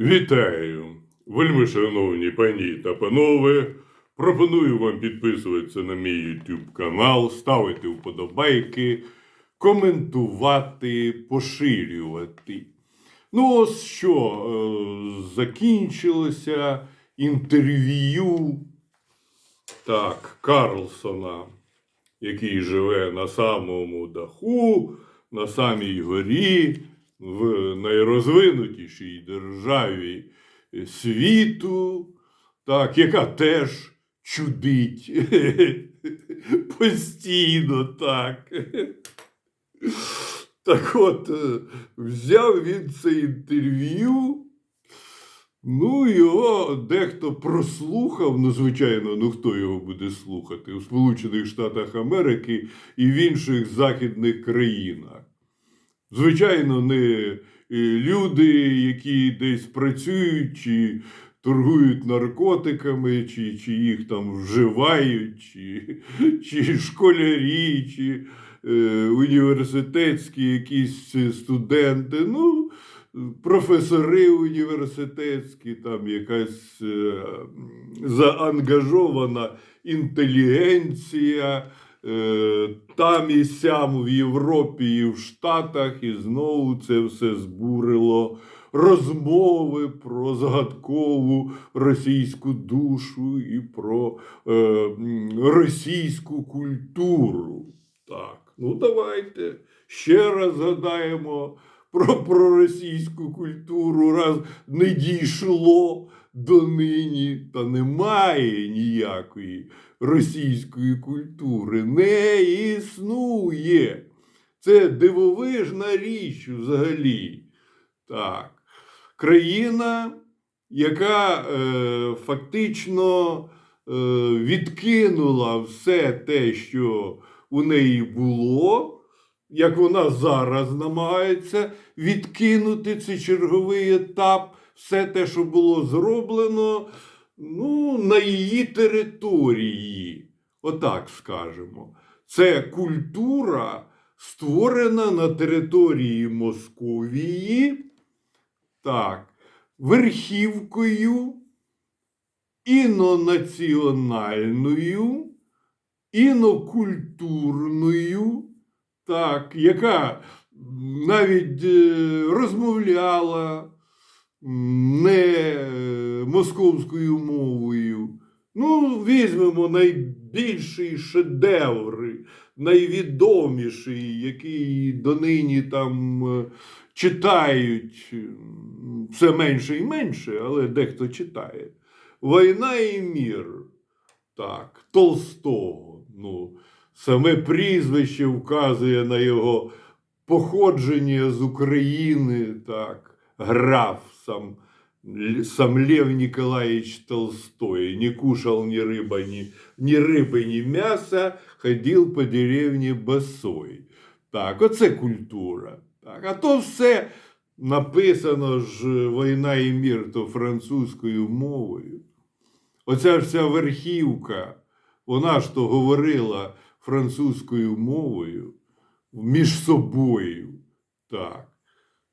Вітаю, вельми шановні пані та панове. Пропоную вам підписуватися на мій YouTube канал, ставити вподобайки, коментувати, поширювати. Ну, ось що е, закінчилося інтерв'ю так, Карлсона, який живе на самому даху, на самій горі, в найрозвинутішій державі світу, так, яка теж чудить постійно так. Так от, е, взяв він це інтерв'ю. Ну, його дехто прослухав, ну, звичайно, ну хто його буде слухати у Сполучених Штатах Америки і в інших західних країнах. Звичайно, не е, люди, які десь працюють, чи торгують наркотиками, чи, чи їх там вживають, чи, чи школярі, чи е, університетські якісь студенти. Ну, професори університетські, там якась е, заангажована інтелігенція. Е, Там і сям в Європі і в Штатах, і знову це все збурило розмови про загадкову російську душу і про е, російську культуру. Так, ну давайте ще раз згадаємо про, про російську культуру, раз не дійшло до нині, та немає ніякої російської культури, не існує. Це дивовижна річ взагалі. Так. Країна, яка е, фактично е, відкинула все те, що у неї було, як вона зараз намагається відкинути цей черговий етап, все те, що було зроблено, ну, на її території. Отак скажемо. Це культура, створена на території Московії, так, верхівкою інонаціональною, інокультурною, так, яка навіть е, розмовляла не е, московською мовою. Ну, візьмемо найбільший шедевр, найвідоміший, який донині там е, читають все менше і менше, але дехто читає. Війна і мір. Так, Толстого. Ну, саме прізвище вказує на його походження з України, так, граф сам, Л- сам Лев Николаевич Толстой. Не кушал ни рыба, ни, ни рыбы, ни мяса, ходив по деревні босой. Так, оце культура. Так, а то все написано ж війна і мір то французькою мовою. Оця вся верхівка, вона ж то говорила французькою мовою між собою. Так.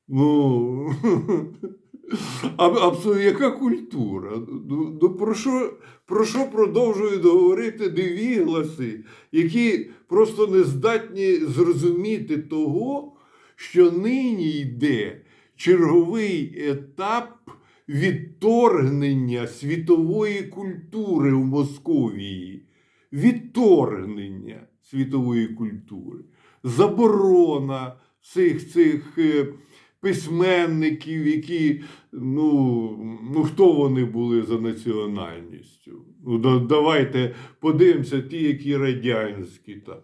Ну, абсолютно, яка культура? Ну, ну, про, що, про що продовжують говорити невігласи, які просто не здатні зрозуміти того, що нині йде черговий етап відторгнення світової культури в Московії, відторгнення світової культури, заборона цих цих е, письменників, які, ну, ну хто вони були за національністю? Ну, да- давайте подивимося, ті, які радянські там.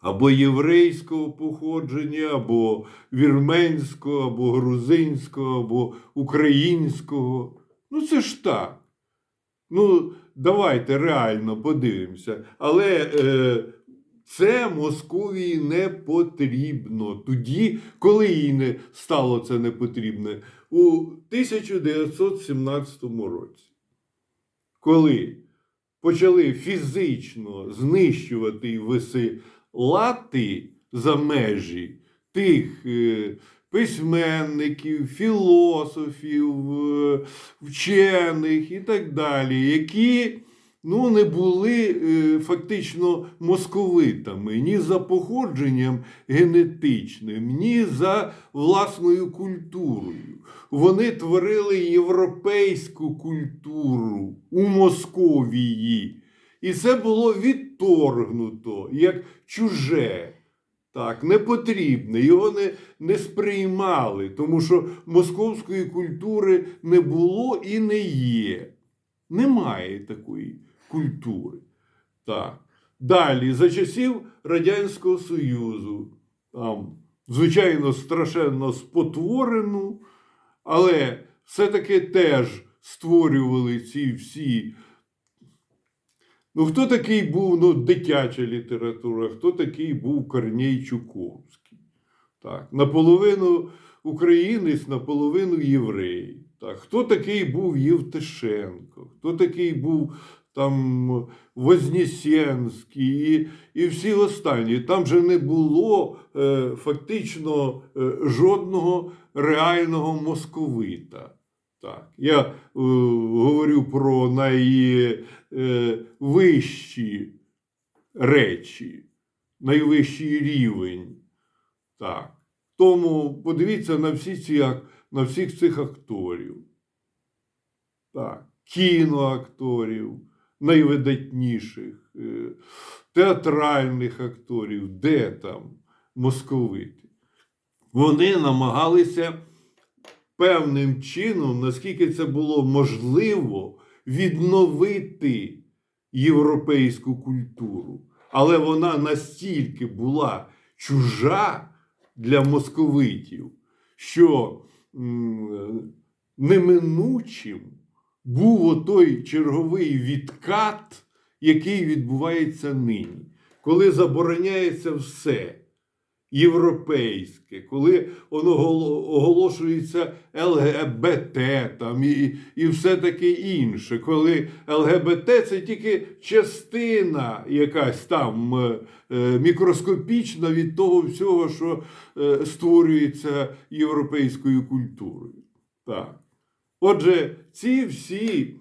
Або єврейського походження, або вірменського, або грузинського, або українського. Ну це ж так. Ну, давайте реально подивимося. Але е, це Московії не потрібно. Тоді, коли їй не стало це не потрібне, у 1917 році, коли почали фізично знищувати і висилати за межі тих е, письменників, філософів, е, вчених і так далі, які ну, не були е, фактично московитами ні за походженням генетичним, ні за власною культурою. Вони творили європейську культуру у Московії. І це було відторгнуто як чуже. Так, непотрібне, його не, не сприймали, тому що московської культури не було і не є. Немає такої культури. Так. Далі, за часів Радянського Союзу, там, звичайно, страшенно спотворену, але все-таки теж створювали ці всі. Ну, хто такий був ну, дитяча література, хто такий був Корній Чуковський? Так, наполовину українець, наполовину єврей. Так, хто такий був Євтишенко, хто такий був там Вознесенський і, і всі останні. Там же не було е, фактично е, жодного реального московита. Так, я е, говорю про найвищі речі, найвищий рівень. Так. Тому подивіться на всі ці, на всіх цих акторів. Так. Кіноакторів, найвидатніших, е, театральних акторів, де там московити. Вони намагалися певним чином, наскільки це було можливо, відновити європейську культуру. Але вона настільки була чужа для московитів, що неминучим був отой черговий відкат, який відбувається нині, коли забороняється все європейське, коли воно оголошується ЛГБТ там, і, і все таке інше, коли ЛГБТ це тільки частина якась там е, е, мікроскопічна від того всього, що е, створюється європейською культурою. Так. Отже, ці всі,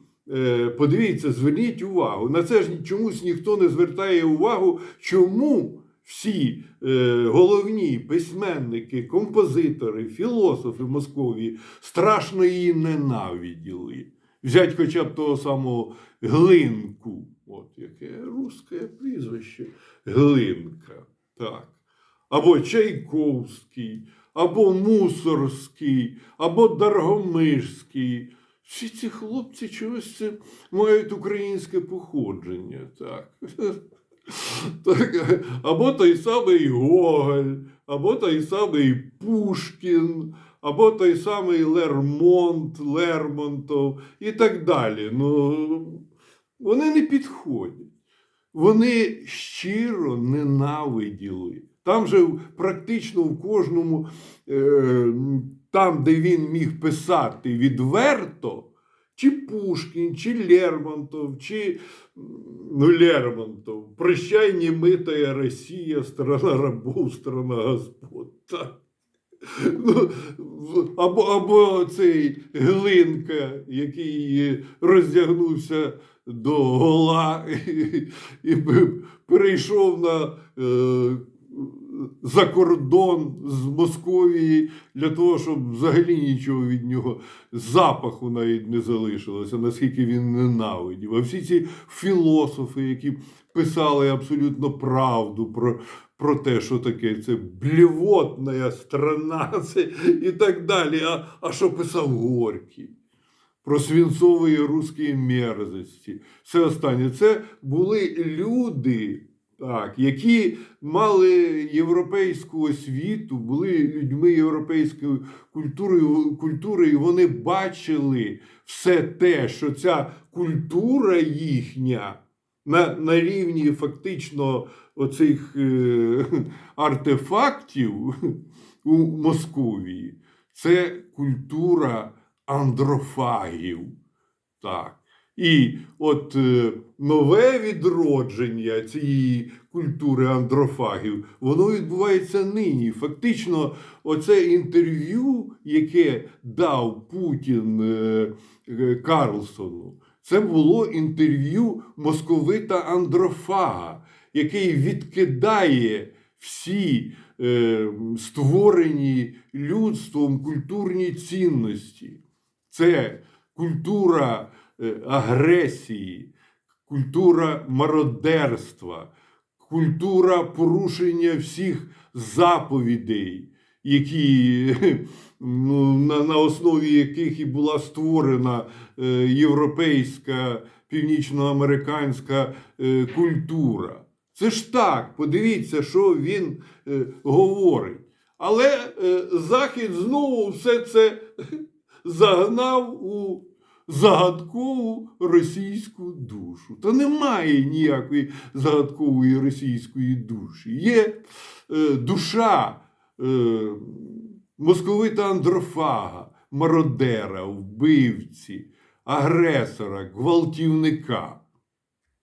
подивіться, зверніть увагу. На це ж чомусь ніхто не звертає увагу, чому всі е, головні письменники, композитори, філософи Московії страшно її ненавиділи. Взять хоча б того самого Глинку, от яке русське прізвище Глинка. Так. Або Чайковський, або Мусорський, або Даргомишський. Всі ці хлопці чогось мають українське походження. Так. Так, або той самий Гоголь, або той самий Пушкін, або той самий Лермонт, Лермонтов і так далі. Ну, вони не підходять. Вони щиро ненавиділи. Там же практично в кожному, е, там, де він міг писати відверто, чи Пушкін, чи Лермонтов, чи ну, Лермонтов, прощай, немитая Росія, страна рабов, страна господ. Так. Ну, або, або цей Глинка, який роздягнувся до гола і, і перейшов на е, за кордон з Московії для того, щоб взагалі нічого від нього запаху навіть не залишилося, наскільки він ненавидів. А всі ці філософи, які писали абсолютно правду про, про те, що таке це блівотна страна це, і так далі. А, а що писав Горький? Про свинцові русські мерзості. Все останнє. Це були люди, так, які мали європейську освіту, були людьми європейської культури, культури, і вони бачили все те, що ця культура їхня на, на рівні фактично оцих е, артефактів у Московії. Це культура андрофагів. Так. І от е, нове відродження цієї культури андрофагів, воно відбувається нині. Фактично, оце інтерв'ю, яке дав Путін е, е, Карлсону, це було інтерв'ю московита андрофага, який відкидає всі створені людством культурні цінності. Це культура агресії, культура мародерства, культура порушення всіх заповідей, які, ну, на, на основі яких і була створена е, європейська північноамериканська е, культура. Це ж так, подивіться, що він е, говорить. Але е, Захід знову все це загнав у загадкову російську душу. Та немає ніякої загадкової російської душі. Є е, душа е, московита андрофага, мародера, вбивці, агресора, гвалтівника.